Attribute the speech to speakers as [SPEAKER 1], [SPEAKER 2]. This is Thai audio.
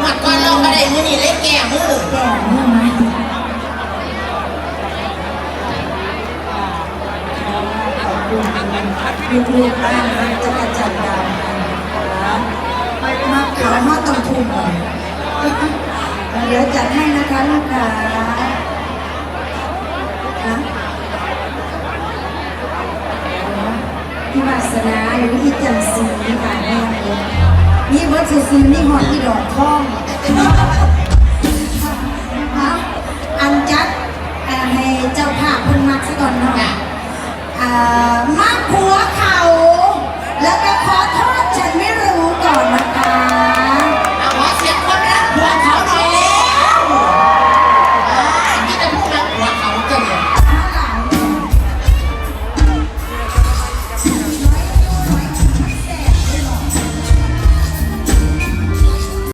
[SPEAKER 1] หมือนี่เล็กแก่มือ
[SPEAKER 2] แก่เมื่อไหร่ขอบคุณลูกๆบ้านนะจักระจันทร์ดาวนะครับมาขาวมาต้องทุ่มก่อนเดี๋ยวจัดให้นะคะลูกค้านะพี่วาสนาหรืออีจันทร์สีค่ะ แม่เลยนี่เบิร์ดซื้อนี่หอดที่ดอกท่องเอาอันจัดเอ่อให้เจ้าภาพเพิ่นมักซะก่อนเนาะอ่า